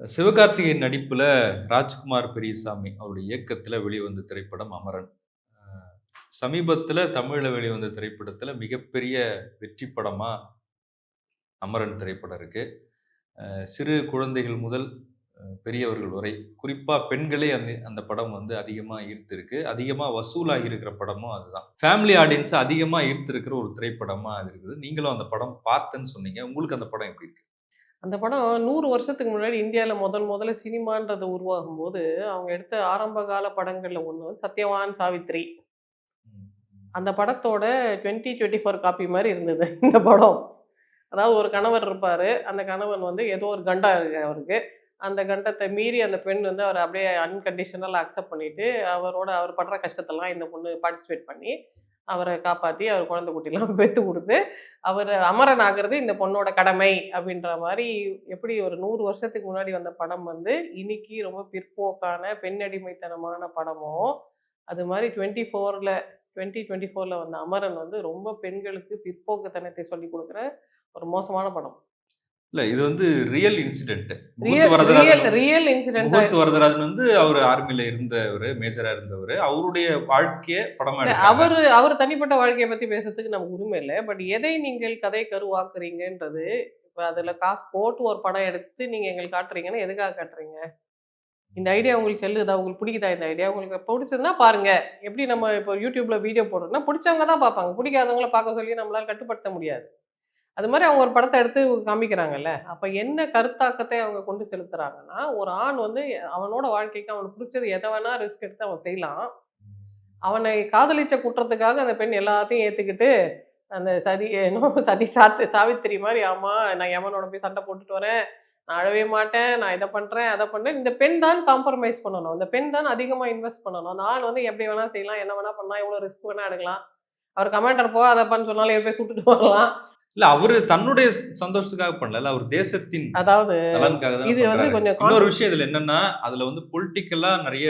சிவகார்த்திகேயன் நடிப்பில் ராஜ்குமார் பெரியசாமி அவருடைய இயக்கத்தில் வெளிவந்த திரைப்படம் அமரன். சமீபத்தில் தமிழில் வெளிவந்த திரைப்படத்தில் மிகப்பெரிய வெற்றி படமாக அமரன் திரைப்படம் இருக்குது சிறு குழந்தைகள் முதல் பெரியவர்கள் வரை, குறிப்பாக பெண்களே அந்த அந்த படம் வந்து அதிகமாக ஈர்த்திருக்கு. அதிகமாக வசூலாகி இருக்கிற படமும் அதுதான். ஃபேமிலி ஆடியன்ஸ அதிகமாக ஈர்த்திருக்கிற ஒரு திரைப்படமாக இருக்குது. நீங்களும் அந்த படம் பார்த்தேன்னு சொன்னீங்க. உங்களுக்கு அந்த படம் எப்படி இருக்கு? அந்த படம் 100 வருஷத்துக்கு முன்னாடி இந்தியால முதல் முதல்ல சினிமான்றது உருவாகும்போது, அவங்க எடுத்த ஆரம்ப கால படங்கள்ல வந்து சத்யவான், சாவித்திரி. ம். அந்த படத்தோட 2024 காப்பி மாரி இருந்தது இந்த படம். அதாவது ஒரு கணவர் இருப்பாரு. அந்த கணவன் வந்து ஏதோ ஒரு கண்டம் இருக்கு அவருக்கு. அந்த கண்டத்த மீறி அந்த பெண் வந்து அவர அப்படியே அன்கண்டிஷனலா அக்செப்ட் பண்ணிட்டு, அவரோட அவர் படுற கஷ்டத்தெல்லாம் இந்த பொண்ணு பார்ட்டிசிபேட் பண்ணி, அவரை காப்பாத்தி, அவர் குழந்தை குட்டிலாம் பெற்று கொடுத்து அவர் அமரன் ஆகிறது இந்த பொண்ணோட கடமை அப்படின்ற மாதிரி எப்படி ஒரு நூறு வருஷத்துக்கு முன்னாடி வந்த படம் வந்து, இன்னைக்கு ரொம்ப பிற்போக்கான, பெண்ணடிமைத்தனமான படமோ, அது மாதிரி டுவெண்ட்டி ஃபோரில் டுவெண்ட்டி டுவெண்ட்டி ஃபோரில் வந்த அமரன் வந்து ரொம்ப பெண்களுக்கு பிற்போக்குத்தனத்தை சொல்லிக் கொடுக்குற ஒரு மோசமான படம். இல்ல இது வந்து real incident. Real real Mukund Varadarajan வந்து அவரு ஆர்மில இருந்தவரு, மேஜரா இருந்தவரு. அவருடைய வாழ்க்கைய படமா. அவரு அவரு தனிப்பட்ட வாழ்க்கைய பத்தி பேசுறதுக்கு நமக்கு உரிமை இல்ல. பட் எதை நீங்கள் கதை கருவாக்குறீங்கன்றது, இப்ப அதுல காசு போட்டு ஒரு படம் எடுத்து நீங்க எங்களுக்கு காட்டுறீங்கன்னா, எதுக்காக காட்டுறீங்க? இந்த ஐடியா உங்களுக்கு செல்லுதா? உங்களுக்கு பிடிக்குதா இந்த ஐடியா? உங்களுக்கு பிடிச்சதுன்னா பாருங்க. எப்படி நம்ம இப்போ YouTubeல வீடியோ போடுறோம்னா, பிடிச்சவங்க தான் பார்ப்பாங்க. பிடிக்காதவங்கள பார்க்க சொல்லி நம்மளால கட்டுப்படுத்த முடியாது. அது மாதிரி அவங்க ஒரு படத்தை எடுத்து காமிக்கிறாங்கல்ல. அப்போ என்ன கருத்தாக்கத்தை அவங்க கொண்டு செலுத்துறாங்கன்னா, ஒரு ஆண் வந்து அவனோட வாழ்க்கைக்கு அவனுக்கு பிடிச்சது எதை வேணா ரிஸ்க் எடுத்து அவன் செய்யலாம். அவனை காதலிச்ச குற்றத்துக்காக அந்த பெண் எல்லாத்தையும் ஏற்றுக்கிட்டு அந்த சதி என்ன சதி சாத்து சாவித்திரி மாதிரி ஆமாம் நான் எமனோட போய் சண்டை போட்டுட்டு வரேன். நான் அழவே மாட்டேன். நான் இதை பண்ணுறேன் அதை பண்ணுறேன் இந்த பெண் தான் காம்ப்ரமைஸ் பண்ணணும். இந்த பெண் தான் அதிகமாக இன்வெஸ்ட் பண்ணணும். அந்த ஆள் வந்து எப்படி வேணால் செய்யலாம், என்ன வேணால் பண்ணலாம், எவ்வளோ ரிஸ்க் வேணா எடுக்கலாம். அவர் கமாண்டர் போகாதப்பான்னு சொன்னாலும் இவன் போய் சுட்டுட்டு வரலாம். இல்ல அவரு தன்னுடைய சந்தோஷத்துக்காக பண்ணல. அவர் தேசத்தின் அதாவது இது வந்து. கொஞ்சம் இன்னொரு விஷயம் இதுல என்னன்னா, அதுல வந்து பொலிட்டிக்கலா நெறைய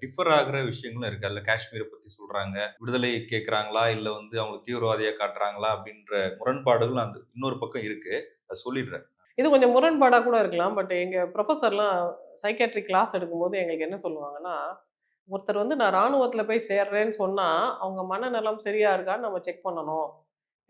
டிஃபர் ஆகுற விஷயங்களும் இருக்கு. அதுல காஷ்மீர பத்தி சொல்றாங்க. விடுதலை கேட்கறாங்களா? இல்ல வந்து அவங்கள தீவிரவாதியா காட்டுறாங்களா? அப்படின்ற முரண்பாடுகள் அந்த இன்னொரு பக்கம் இருக்கு. அத சொல்லிடுறேன். இது கொஞ்சம் முரண்பாடா கூட இருக்கலாம். பட் எங்க ப்ரொஃபசர்லாம் சைக்கியாட்ரிக் கிளாஸ் எடுக்கும்போது எங்களுக்கு என்ன சொல்லுவாங்கன்னா, ஒருத்தர் வந்து நான் ராணுவத்தில போய் சேர்றேன்னு சொன்னா, அவங்க மனநலம் சரியா இருக்கான்னு நம்ம செக் பண்ணணும்.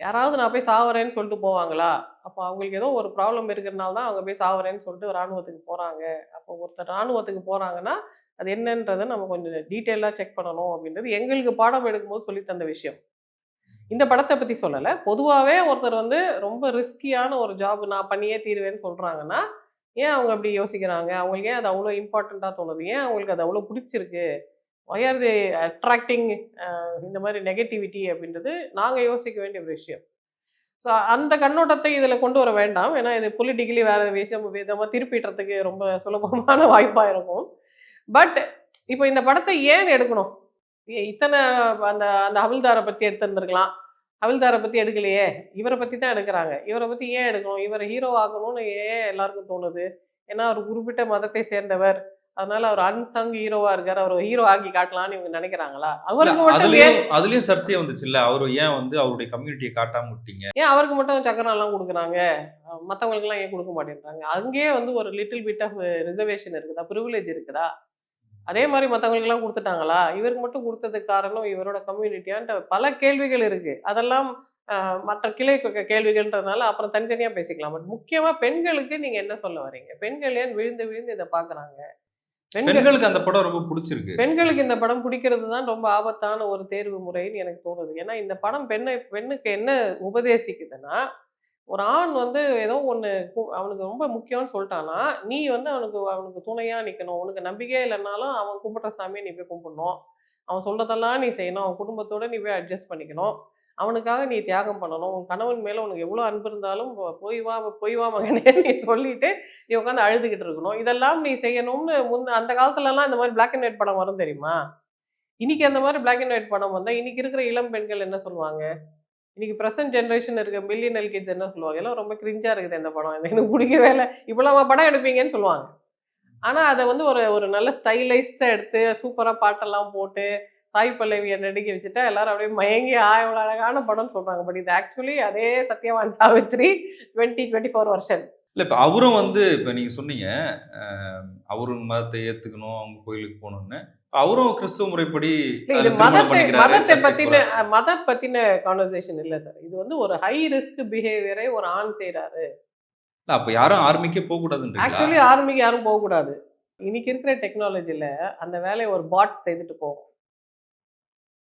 யாராவது நான் போய் சாவறேன்னு சொல்லிட்டு போவாங்களா? அப்போ அவங்களுக்கு ஏதோ ஒரு ப்ராப்ளம் இருக்கிறனால தான் அவங்க போய் சாவறேன்னு சொல்லிட்டு ராணுவத்துக்கு போகிறாங்க அப்போ ஒருத்தர் ராணுவத்துக்கு போகிறாங்கன்னா அது என்னன்றதை நம்ம கொஞ்சம் டீட்டெயிலாக செக் பண்ணணும் அப்படின்றது எங்களுக்கு பாடம் எடுக்கும்போது சொல்லி தந்த விஷயம். இந்த படத்தை பற்றி சொல்லலை பொதுவாகவே ஒருத்தர் வந்து ரொம்ப ரிஸ்கியான ஒரு ஜாப் நான் பண்ணியே தீருவேன்னு சொல்கிறாங்கன்னா ஏன் அவங்க அப்படி யோசிக்கிறாங்க? அவங்களுக்கு ஏன் அது அவ்வளோ இம்பார்ட்டண்ட்டாக தோணுது? ஏன் அவங்களுக்கு அது அவ்வளோ பிடிச்சிருக்கு? ஒய் ஆர் தே அட்ராக்டிங் இந்த மாதிரி நெகட்டிவிட்டி அப்படின்றது நாங்கள் யோசிக்க வேண்டிய ஒரு விஷயம். ஸோ அந்த கண்ணோட்டத்தை இதில் கொண்டு வர வேண்டாம். ஏன்னா இது பொலிட்டிக்கலி வேறு விஷயம் விதமாக திருப்பிடுறதுக்கு ரொம்ப சுலபமான வாய்ப்பாக இருக்கும். பட் இப்போ இந்த படத்தை ஏன் எடுக்கணும்? இத்தனை அந்த அந்த ஹவில்தார பற்றி எடுத்திருந்துருக்கலாம் ஹவில்தார பற்றி எடுக்கலையே. இவரை பற்றி தான் எடுக்கிறாங்க இவரை பற்றி ஏன் எடுக்கணும்? இவரை ஹீரோ ஆகணும்னு ஏன் எல்லாருக்கும் தோணுது? ஏன்னா அவர் குறிப்பிட்ட மதத்தை சேர்ந்தவர். அதனால அவர் அன்சங் ஹீரோவா இருக்காரு. அவர ஹீரோ ஆக்கி காட்டலாம்னு இவங்க நினைக்கிறாங்களா? இல்ல அவருக்கு மட்டும் அதுலயும் சர்ச்சை வந்துச்சுல்ல. அவரு ஏன் வந்து அவருடைய கம்யூனிட்டிய காட்டாம விட்டீங்க? ஏன் அவருக்கு மட்டும் சக்கரம்லாம் குடுக்குறாங்க? அ மத்தவங்களுக்கெல்லாம் ஏன் குடுக்க மாட்டேன்றாங்க? அங்கேயே வந்து ஒரு லிட்டில் பிட் ஆஃப் ரிசர்வேஷன் இருக்குதா? பிரிவிலேஜ் இருக்குதா? அதே மாரி மத்தவங்களுக்கெல்லாம் குடுத்துட்டாங்களா? இவருக்கு மட்டும் குடுத்ததுக்கு காரணம் இவரோட கம்யூனிட்டியான்ட்டு பல கேள்விகள் இருக்கு. அதெல்லாம் மற்ற கிளை கேள்விகள்ன்றதுனால அப்புறம் தனித்தனியா பேசிக்கலாம். பட் முக்கியமா பெண்களுக்கு நீங்க என்ன சொல்ல வரீங்க? பெண்கள் ஏன் விழுந்து விழுந்து இத பார்க்குறாங்க? பெண்கள் பெண்களுக்கு அந்த படம் ரொம்ப புடிச்சிருக்கு. பெண்களுக்கு இந்த படம் பிடிக்கிறது தான் ரொம்ப ஆபத்தான ஒரு தேர்வு முறைன்னு எனக்கு தோணுது. ஏன்னா இந்த படம் பெண்ணை பெண்ணுக்கு என்ன உபதேசிக்குதுன்னா, ஒரு ஆண் வந்து ஏதோ கு அவனுக்கு ரொம்ப முக்கியம்னு சொல்ட்டான்னா, நீ வந்து அவனுக்கு அவனுக்கு துணையா நிக்கணும். உனக்கு நம்பிக்கையே இல்லனாலும் அவன் கும்பிடுற சாமிய நீ போய் கும்பிடணும். அவன் சொல்றதெல்லாம் நீ செய்யணும். அவன் குடும்பத்தோட நீ போய் அட்ஜஸ்ட் பண்ணிக்கணும். அவனுக்காக நீ தியாகம் பண்ணணும். உன் கணவன் மேலே உனக்கு எவ்வளோ அன்பு இருந்தாலும் போய் வா போய் வா மகனே நீ சொல்லிட்டு நீ உட்காந்து அழுதுகிட்டு இருக்கணும். இதெல்லாம் நீ செய்யணும்னு முன் அந்த காலத்துலலாம் இந்த மாதிரி பிளாக் அண்ட் ஒயிட் படம் வரும் தெரியுமா? இன்னைக்கு அந்த மாதிரி பிளாக் அண்ட் ஒயிட் படம் வந்தால் இன்னைக்கு இருக்கிற இளம் பெண்கள் என்ன சொல்லுவாங்க? இன்னைக்கு ப்ரெசன்ட் ஜென்ரேஷன் இருக்க மில்லியனல் கிட்ஸ் என்ன சொல்லுவாங்க? எல்லாம் ரொம்ப கிரிஞ்சாக இருக்குது இந்த படம். எனக்கு பிடிக்கவே இல்லை இப்படிலாமா படம் எடுப்பீங்கன்னு சொல்லுவாங்க. ஆனால் அதை வந்து ஒரு ஒரு நல்ல ஸ்டைலைஸ்டாக எடுத்து சூப்பராக பாட்டெல்லாம் போட்டு, சாய் பல்லவிய நடிக்க வச்சுட்டா எல்லாரும் அப்படியே மயங்கி, ஆ இவ்வளோ அழகான படம்னு சொல்றாங்க. பட் இது ஆக்சுவலி அதே சத்யவான் சாவித்திரி 2024 வெர்ஷன். இல்ல இப்ப அவரும் வந்து இப்ப நீங்க சொன்னீங்க அவரும் மதத்தை ஏத்துக்கணும் அவங்க கோயிலுக்கு போகணும்னு அவரும் கிறிஸ்துவ முறைப்படி மதத்தை பத்தின. மத பத்தின கான்வர்சேஷன் இல்ல சார் இது வந்து ஒரு ஹை ரிஸ்க் பிஹேவியரை ஒரு ஆண் செய்யறாரு இல்ல, அப்ப யாரும் ஆர்மிக்கே போக கூடாதுன்றீங்களா ஆக்சுவலி ஆர்மிக்கு யாரும் போகக்கூடாது இன்னைக்கு இருக்கிற டெக்னாலஜில அந்த வேலையை ஒரு பாட் செய்துட்டு போகும்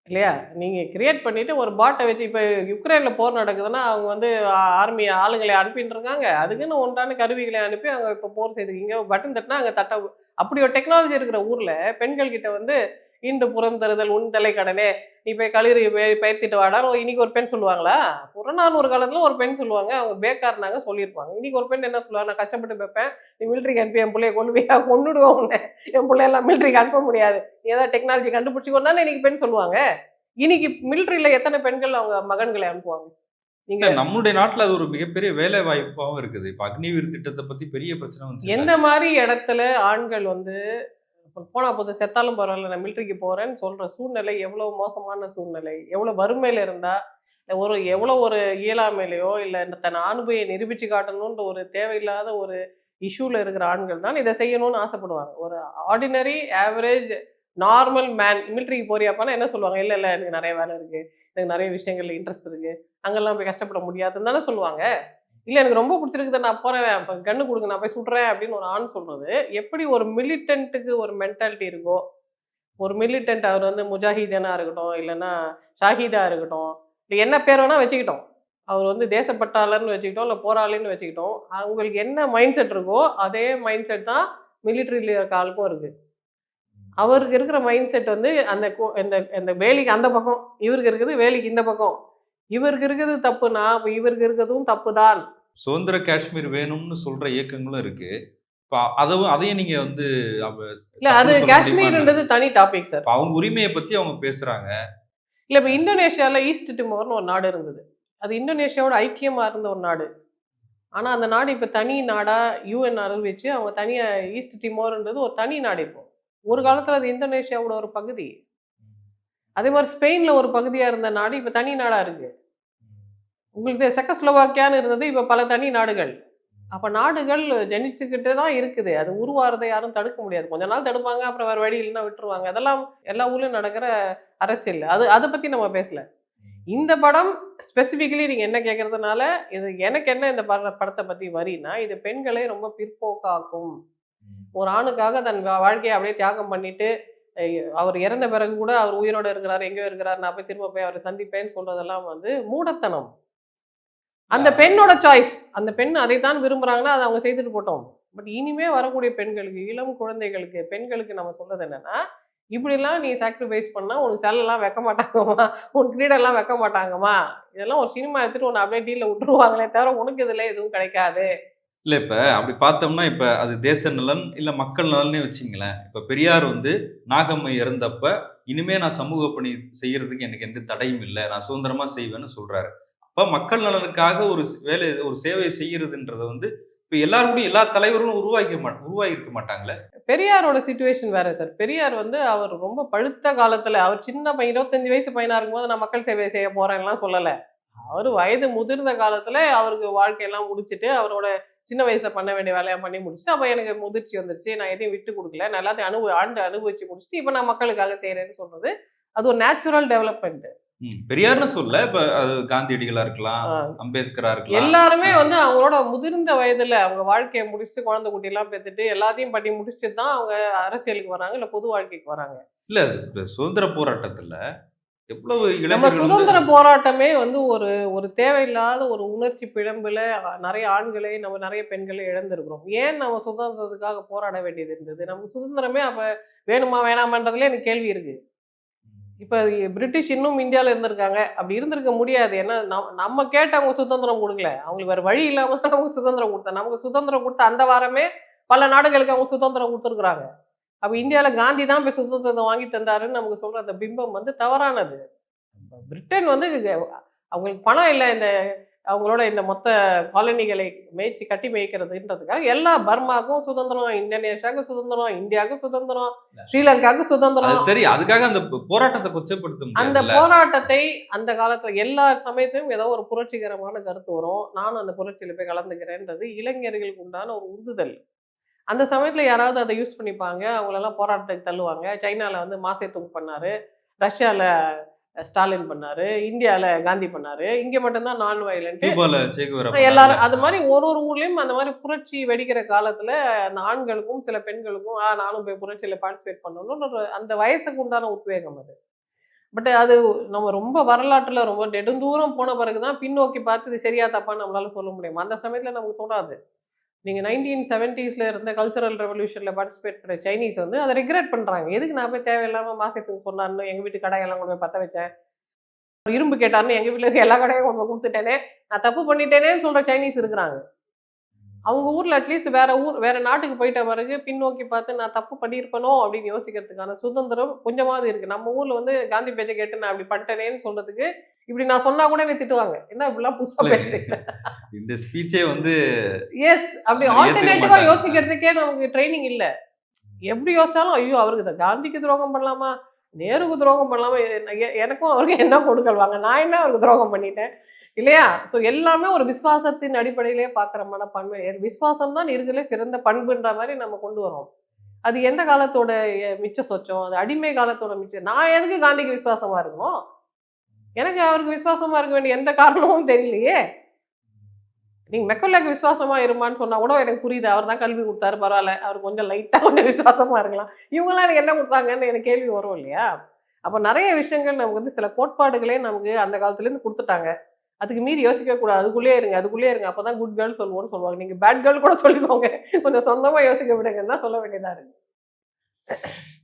இல்லையா? நீங்கள் கிரியேட் பண்ணிட்டு ஒரு பாட்டை வச்சு இப்போ யுக்ரைனில் போர் நடக்குதுன்னா அவங்க வந்து ஆர்மி ஆளுங்களை அனுப்பிட்டு இருக்காங்க அதுக்குன்னு ஒன்றான கருவிகளை அனுப்பி அவங்க இப்போ போர் செய்து பட்டன் தட்டினா அங்கே தட்ட அப்படி ஒரு டெக்னாலஜி இருக்கிற ஊரில் பெண்கள் கிட்ட வந்து இன்று புறம் தருதல் உன் தலை கடனே. நீ போய் களிறு பெ- பெயர்த்திட்டு வாடா. இன்னைக்கு ஒரு பெண் சொல்லுவாங்களா? புறநானூறு காலத்துல ஒரு பெண் சொல்லுவாங்க. அவங்க பேக்கா இருந்தாங்க சொல்லியிருப்பாங்க. இன்னைக்கு ஒரு பெண் என்ன சொல்லுவாங்க நான் கஷ்டப்பட்டு வைப்பேன். நீ மிலிட்ரிக்கு அனுப்பி என் பிள்ளைய கொள்ளுவியா கொண்டுடுவோம் உன்னை. என் பிள்ளையெல்லாம் மிலிட்ரிக்கு அனுப்ப முடியாது. ஏதாவது டெக்னாலஜி கண்டுபிடிச்சிக்கோ தானே இன்னைக்கு பெண் சொல்லுவாங்க. இன்னைக்கு மிலிட்ரியில எத்தனை பெண்கள் அவங்க மகன்களை அனுப்புவாங்க? நீங்க நம்மளுடைய நாட்டுல அது ஒரு மிகப்பெரிய வேலை வாய்ப்பாவும் இருக்குது. இப்ப அக்னிவீர் திட்டத்தை பத்தி பெரிய பிரச்சனை எந்த மாதிரி இடத்துல ஆண்கள் வந்து போனால் போனா போது செத்தாலும் பரவாயில்ல நான் மிலிட்ரிக்கு போறேன்னு சொல்ற சூழ்நிலை எவ்வளவு மோசமான சூழ்நிலை? எவ்வளவு வறுமையில இருந்தா ஒரு எவ்வளவு ஒரு இயலாமையிலையோ இல்ல தன் ஆணுபையை நிரூபிச்சு காட்டணுன்ற ஒரு தேவையில்லாத ஒரு இஷ்யூல இருக்கிற ஆண்கள் தான் இதை செய்யணும்னு ஆசைப்படுவாங்க. ஒரு ஆர்டினரி ஆவரேஜ் நார்மல் மேன் மிலிட்ரிக்கு போறியாப்பானா என்ன சொல்லுவாங்க? இல்லை இல்லை எனக்கு நிறைய வேலை இருக்கு. எனக்கு நிறைய விஷயங்கள்ல இன்ட்ரெஸ்ட் இருக்கு. அங்கெல்லாம் போய் கஷ்டப்பட முடியாதுன்னு தானே சொல்லுவாங்க. இல்லை எனக்கு ரொம்ப பிடிச்சிருக்குது. நான் போறேன். இப்போ கண்ணு கொடுங்க. நான் போய் சுடுறேன் அப்படின்னு ஒரு ஆண் சொல்றது. எப்படி ஒரு மிலிட்டன்ட்டுக்கு ஒரு மென்டாலிட்டி இருக்கோ ஒரு மிலிட்டன்ட் அவர் வந்து முஜாஹிதனா இருக்கட்டும் இல்லைன்னா ஷாஹிதா இருக்கட்டும் இல்லை என்ன பேர் வேணா வச்சுக்கிட்டோம். அவர் வந்து தேசப்பட்டாளர்னு வச்சுக்கிட்டோம் இல்லை போராளின்னு வச்சுக்கிட்டோம். அவங்களுக்கு என்ன மைண்ட் செட் இருக்கோ அதே மைண்ட் செட் தான் மிலிட்ரியில் இருக்க ஆளுக்கும் இருக்கு. அவருக்கு இருக்கிற மைண்ட் செட் வந்து அந்த கு- இந்த இந்த வேலிக்கு அந்த பக்கம். இவருக்கு இருக்குது வேலிக்கு இந்த பக்கம். இவருக்கு இருக்கிறது தப்புனா இவருக்கு இருக்கிறதும் தப்பு தான் சுதந்திர காஷ்மீர் வேணும்னு சொல்ற இயக்கங்களும் இருக்கு. இப்ப அதவும் அதையும் நீங்க வந்து இல்ல அது காஷ்மீர்ன்றது தனி டாபிக் சார் அவங்க உரிமையை பத்தி அவங்க பேசுறாங்க. இல்ல இப்ப இந்தோனேஷியால ஈஸ்ட் டிமோர்னு ஒரு நாடு இருந்தது. அது இந்தோனேஷியாவோட ஐக்கியமா இருந்த ஒரு நாடு. ஆனா அந்த நாடு இப்ப தனி நாடா யூஎன் அறிவிச்சு அவங்க தனியா ஈஸ்ட் டிமோர்ன்றது ஒரு தனி நாடு இப்போ. ஒரு காலத்துல அது இந்தோனேஷியாவோட ஒரு பகுதி. அதே மாதிரி ஸ்பெயின்ல ஒரு பகுதியா இருந்த நாடு இப்ப தனி நாடா இருக்கு. உங்களுக்கு செக்கஸ்லோவாக்கியான்னு இருந்தது இப்போ பல தனி நாடுகள். அப்போ நாடுகள் ஜனிச்சுக்கிட்டு தான் இருக்குது. அது உருவாகிறத யாரும் தடுக்க முடியாது. கொஞ்ச நாள் தடுப்பாங்க அப்புறம் வேறு வழி இல்லைன்னா விட்டுருவாங்க. அதெல்லாம் எல்லா ஊர்லேயும் நடக்கிற அரசியல். அது அதை பற்றி நம்ம பேசலை. இந்த படம் ஸ்பெசிஃபிக்கலி நீங்கள் என்ன கேட்குறதுனால இது எனக்கு என்ன இந்த பட படத்தை பற்றி வரினா இது பெண்களை ரொம்ப பிற்போக்காக்கும். ஒரு ஆணுக்காக தன் வாழ்க்கையை அப்படியே தியாகம் பண்ணிட்டு அவர் இறந்த பிறகு கூட அவர் உயிரோட இருக்கிறார் எங்கேயோ இருக்கிறார் நான் போய் திரும்ப போய் அவரை சந்திப்பேன்னு சொல்கிறதெல்லாம் வந்து மூடத்தனம். அந்த பெண்ணோட சாய்ஸ் அந்த பெண் அதை தான் விரும்புகிறாங்கன்னா அதை அவங்க செய்துட்டு போட்டோம். பட் இனிமே வரக்கூடிய பெண்களுக்கு இளம் குழந்தைகளுக்கு பெண்களுக்கு நம்ம சொல்றது என்னன்னா இப்படிலாம் நீ சாக்ரிஃபைஸ் பண்ணா உனக்கு செல்லெல்லாம் வைக்க மாட்டாங்கம்மா. உனக்கு கிரீடெல்லாம் வைக்க மாட்டாங்கம்மா. இதெல்லாம் ஒரு சினிமா எடுத்துட்டு உன்னை அப்படியே டீலில் விட்டுருவாங்களே தவிர உனக்கு இதுல எதுவும் கிடைக்காது. இல்ல இப்ப அப்படி பார்த்தோம்னா இப்ப அது தேச நலன் இல்ல மக்கள் நலனே வச்சுங்களேன். இப்ப பெரியார் வந்து நாகம்மை இறந்தப்ப இனிமே நான் சமூக பணி செய்யறதுக்கு எனக்கு எந்த தடையும் இல்லை. நான் சுதந்திரமா செய்வேன்னு சொல்றாரு. அப்போ மக்கள் நலனுக்காக ஒரு வேலை ஒரு சேவை செய்யறதுன்றத வந்து இப்போ எல்லாருமே எல்லா தலைவர்களும் உருவாக்கி மா உருவாகி இருக்க மாட்டாங்களே? பெரியாரோட சுச்சுவேஷன் வேற சார் பெரியார் வந்து அவர் ரொம்ப பழுத்த காலத்துல அவர் சின்ன பையன் இருபத்தஞ்சு வயசு பையனா இருக்கும்போது நான் மக்கள் சேவை செய்ய போறேன்லாம் சொல்லலை. அவர் வயது முதிர்ந்த காலத்துல அவருக்கு வாழ்க்கையெல்லாம் முடிச்சுட்டு அவரோட சின்ன வயசுல பண்ண வேண்டிய வேலையா பண்ணி முடிச்சுட்டு அப்போ எனக்கு முதிர்ச்சி வந்துருச்சு. நான் எதையும் விட்டு கொடுக்கல. நான் எல்லாத்தையும் அனுபவ ஆண்டு அனுபவிச்சு முடிச்சுட்டு இப்போ நான் மக்களுக்காக செய்யறேன்னு சொல்றது. அது ஒரு நேச்சுரல் டெவலப்மெண்ட் பெரியார்னு சொல்ல இப்ப அது காந்தியடிகளா இருக்கலாம் அம்பேத்கரா இருக்கலாம். எல்லாருமே வந்து அவங்களோட முதிர்ந்த வயதுல அவங்க வாழ்க்கையை முடிச்சுட்டு குழந்தை குட்டி எல்லாம் பெற்றுட்டு எல்லாத்தையும் பண்ணி முடிச்சுட்டு தான் அவங்க அரசியலுக்கு வராங்க இல்ல பொது வாழ்க்கைக்கு வராங்க. இல்ல சுதந்திர போராட்டத்துல எவ்வளவு நம்ம சுதந்திர போராட்டமே வந்து ஒரு ஒரு தேவையில்லாத ஒரு உணர்ச்சி பிழம்புல நிறைய ஆண்களை நம்ம நிறைய பெண்களை இழந்திருக்கிறோம். ஏன் நம்ம சுதந்திரத்துக்காக போராட வேண்டியது இருந்தது? நமக்கு சுதந்திரமே அப்ப வேணுமா வேணாமான்றதுல எனக்கு கேள்வி இருக்கு. இப்ப பிரிட்டிஷ் இன்னும் இந்தியால இருந்திருக்காங்க. அப்படி இருந்திருக்க முடியாது. ஏன்னா நம்ம- நம்ம கேட்டு அவங்க சுதந்திரம் கொடுக்கல. அவங்களுக்கு வேற வழி இல்லாம தான் நமக்கு சுதந்திரம் கொடுத்தா நமக்கு சுதந்திரம் கொடுத்த அந்த வாரமே பல நாடுகளுக்கு அவங்க சுதந்திரம் கொடுத்துருக்குறாங்க. அப்ப இந்தியால காந்தி தான் போய் சுதந்திரத்தை வாங்கி தந்தாருன்னு நமக்கு சொல்ற அந்த பிம்பம் வந்து தவறானது. பிரிட்டன் வந்து அவங்களுக்கு பணம் இல்லை. இந்த அவங்களோட இந்த மொத்த காலனிகளை மேய்ச்சி கட்டி மேய்க்கிறதுன்றதுக்காக எல்லா பர்மாவுக்கும் சுதந்திரம் இந்தோனேஷியாவுக்கு சுதந்திரம் இந்தியாவுக்கும் சுதந்திரம் ஸ்ரீலங்காவுக்கு சுதந்திரம். சரி அதுக்காக அந்த போராட்டத்தை கொச்சப்படுத்த அந்த போராட்டத்தை அந்த காலத்துல எல்லா சமயத்திலும் ஏதோ ஒரு புரட்சிகரமான கருத்து வரும். நானும் அந்த புரட்சியில போய் கலந்துக்கிறேன்றது இளைஞர்களுக்கு உண்டான ஒரு உந்துதல். அந்த சமயத்துல யாராவது அதை யூஸ் பண்ணிப்பாங்க. அவங்களெல்லாம் போராட்டத்துக்கு தள்ளுவாங்க. சைனால வந்து மாசே துங் பண்ணாரு. ரஷ்யால ஸ்டாலின் பண்ணாரு இந்தியால காந்தி பண்ணாரு இங்க மட்டும்தான் நான் வயலண்ட் எல்லாரும் அது மாதிரி ஒரு ஒரு ஊர்லயும் அந்த மாதிரி புரட்சி வெடிக்கிற காலத்துல அந்த ஆண்களுக்கும் சில பெண்களுக்கும் ஆ நானும் போய் புரட்சியில பார்ட்டிசிபேட் பண்ணணும்னு ஒரு அந்த வயசுக்கு உண்டான உத்வேகம் அது. பட் அது நம்ம ரொம்ப வரலாற்றுல ரொம்ப நெடுந்தூரம் போன பிறகுதான் பின்னோக்கி பார்த்து இது சரியா தப்பான்னு நம்மளால சொல்ல முடியும். அந்த சமயத்துல நமக்கு தோணாது. நீங்கள் நைன்டீன் செவன்ட்டீஸில் இருந்த கல்ச்சரல் ரெவல்யூஷனில் பார்ட்டிசிபேட் பண்ண சைனீஸ் வந்து அதை ரிக்ரெட் பண்ணுறாங்க எதுக்கு நான் போய் தேவையில்லாமல் மாசத்துக்கு சொன்னான்னு எங்கள் வீட்டு கடையெல்லாம் கொண்டு போய் பத்த வச்சேன்? இரும்பு கேட்டாருன்னு எங்கள் வீட்டில் இருக்க எல்லா கடையும் கொண்டு போய் கொடுத்துட்டேனே நான் தப்பு பண்ணிட்டேனேன்னு சொல்கிற சைனீஸ் இருக்கிறாங்க. அவங்க ஊரில் அட்லீஸ்ட் வேற ஊர் வேற நாட்டுக்கு போயிட்ட பிறகு பின்னோக்கி பார்த்து நான் தப்பு பண்ணியிருப்பனோ அப்படின்னு யோசிக்கிறதுக்கான சுதந்திரம் கொஞ்சமாவது இருக்குது நம்ம ஊரில் வந்து காந்தி பேச்சை கேட்டு நான் அப்படி பண்ணிட்டேனேன்னு சொல்கிறதுக்கு இப்படி நான் சொன்னா கூட என்னை திட்டுவாங்க. என்ன இப்படிலாம் புதுசா. பேசுறீங்க? இந்த ஸ்பீச்சே வந்து எஸ் அப்படி ஆல்டர்னேட்டிவா. யோசிக்கிறதுக்கே நமக்கு ட்ரைனிங் இல்ல. எப்படி யோசிச்சாலும் ஐயோ அவருக்கு காந்திக்கு துரோகம் பண்ணலாமா? நேருக்கு துரோகம் பண்ணலாமா? எனக்கும் அவருக்கு என்ன கொடுக்கல் வாங்க? நான் என்ன அவருக்கு துரோகம் பண்ணிட்டேன்? இல்லையா? ஸோ எல்லாமே ஒரு விசுவாசத்தின் அடிப்படையிலே பார்க்குற மனப்பான்மை விசுவாசம் தான் இருக்கிறதுலே சிறந்த பண்புன்ற மாதிரி நம்ம கொண்டு வரோம் அது எந்த காலத்தோட மிச்ச சொச்சம்? அது அடிமை காலத்தோட மிச்சம். நான் எதுக்கு காந்திக்கு விசுவாசமா இருக்கணும்? எனக்கு அவருக்கு விசுவாசமாக இருக்க வேண்டிய எந்த காரணமும் தெரியலையே. நீங்கள் மெக்கல்லாக்கு விசுவாசமாக இருமான்னு சொன்னால் கூட எனக்கு புரியுது. அவர் தான் கல்வி கொடுத்தாரு பரவாயில்ல. அவர் கொஞ்சம் லைட்டாக கொஞ்சம் விசுவாசமா இருக்கலாம். இவங்களாம் எனக்கு என்ன கொடுத்தாங்கன்னு எனக்கு கேள்வி வரும் இல்லையா? அப்போ நிறைய விஷயங்கள் நமக்கு வந்து சில கோட்பாடுகளே நமக்கு அந்த காலத்துலேருந்து கொடுத்துட்டாங்க. அதுக்கு மீறி யோசிக்க கூடாது. அதுக்குள்ளே இருங்க அதுக்குள்ளே இருங்க. அப்பதான் குட் கேர்ள் சொல்லுவோன்னு சொல்லுவாங்க. நீங்கள் பேட் கேர்ள் கூட சொல்லிக்கோங்க. கொஞ்சம் சொந்தமாக யோசிக்க விடுங்கன்னு தான் சொல்ல வேண்டியதாக இருக்குது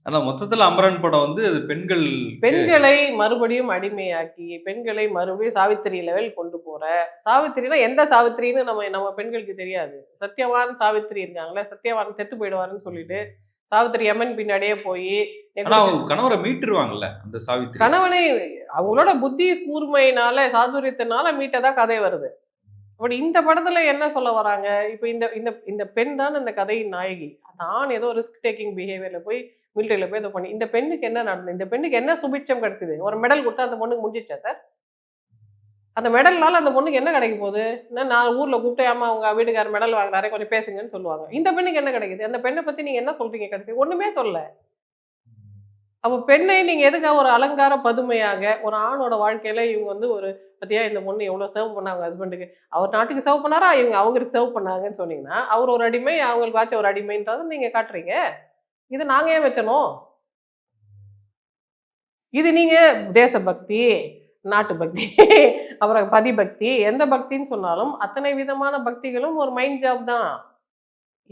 ஆனா மொத்தத்துல அமரன் படம் வந்து அது பெண்கள் பெண்களை மறுபடியும் அடிமையாக்கி பெண்களை மறுபடியும் சாவித்திரி லெவல் கொண்டு போற. சாவித்திரினா எந்த சாவித்திரின்னு நம்ம நம்ம பெண்களுக்கு தெரியாது. சத்யவான் சாவித்திரி இருக்காங்களே சத்யவான் செத்து போயிடுவாருன்னு சொல்லிட்டு சாவித்திரி எமன் பின்னாடியே போய் கணவரை மீட்டுருவாங்கல்ல அந்த சாவித்திரி. கணவனை அவங்களோட புத்தி கூர்மையினால சாதுரியத்தினால மீட்டதா கதை வருது. அப்படி இந்த படத்துல என்ன சொல்ல வராங்க? இப்போ இந்த இந்த இந்த பெண் தான் இந்த கதையின் நாயகி. தான் ஏதோ ரிஸ்க் டேக்கிங் பிஹேவியர்ல போய் மிலிட்டரியில போய் இதை பண்ணி இந்த பெண்ணுக்கு என்ன நடந்தது? இந்த பெண்ணுக்கு என்ன சுபிட்சம் கிடைச்சது? ஒரு மெடல் கொடுத்தா அந்த பொண்ணுக்கு முடிஞ்சிச்சா சார் அந்த மெடல்னால அந்த பொண்ணுக்கு என்ன கிடைக்க போகுது? என்ன நான் ஊர்ல கூப்பிட்டு ஆமா அவங்க வீட்டுக்கார மெடல் வாங்குறாரு கொஞ்சம் பேசுங்கன்னு சொல்லுவாங்க. இந்த பெண்ணுக்கு என்ன கிடைக்குது? அந்த பெண்ணை பத்தி நீங்க என்ன சொல்றீங்க கிடைச்சி ஒண்ணுமே சொல்லலை அப்போ பெண்ணை நீங்க எதுக்காக ஒரு அலங்கார பதுமையாக ஒரு ஆணோட வாழ்க்கையில இவங்க வந்து ஒரு பத்தியா? இந்த பொண்ணு எவ்வளவு சர்வ் பண்ணாங்க ஹஸ்பண்டுக்கு அவர் நாட்டுக்கு சர்வ் பண்ணாரா? இவங்க அவங்களுக்கு சர்வ் பண்ணாங்கன்னு சொன்னீங்கன்னா அவர் ஒரு அடிமை அவங்களுக்கு ஆச்சு ஒரு அடிமைன்றது நீங்க காட்டுறீங்க. இது நாங்க ஏன் வச்சனும் இது நீங்க தேசபக்தி நாட்டு பக்தி அப்புறம் பதிபக்தி எந்த பக்தின்னு சொன்னாலும் அத்தனை விதமான பக்திகளும் ஒரு மைண்ட் ஜாப் தான்.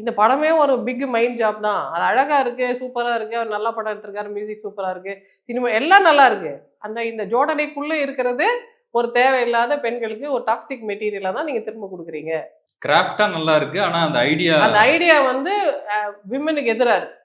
இந்த படமே ஒரு பிக் மைண்ட் ஜாப் தான். அது அழகா இருக்கு சூப்பரா இருக்கு அவர் நல்லா படம் எடுத்திருக்காரு மியூசிக் சூப்பரா இருக்கு சினிமா எல்லாம் நல்லா இருக்கு. அந்த இந்த ஜோடனைக்குள்ள இருக்கிறது ஒரு தேவையில்லாத பெண்களுக்கு ஒரு டாக்ஸிக் மெட்டீரியலா தான் நீங்க திரும்ப கொடுக்குறீங்க. கிராஃப்டா நல்லா இருக்கு ஆனா அந்த ஐடியா அந்த ஐடியா வந்து விமனுக்கு எதிரா இருக்கு.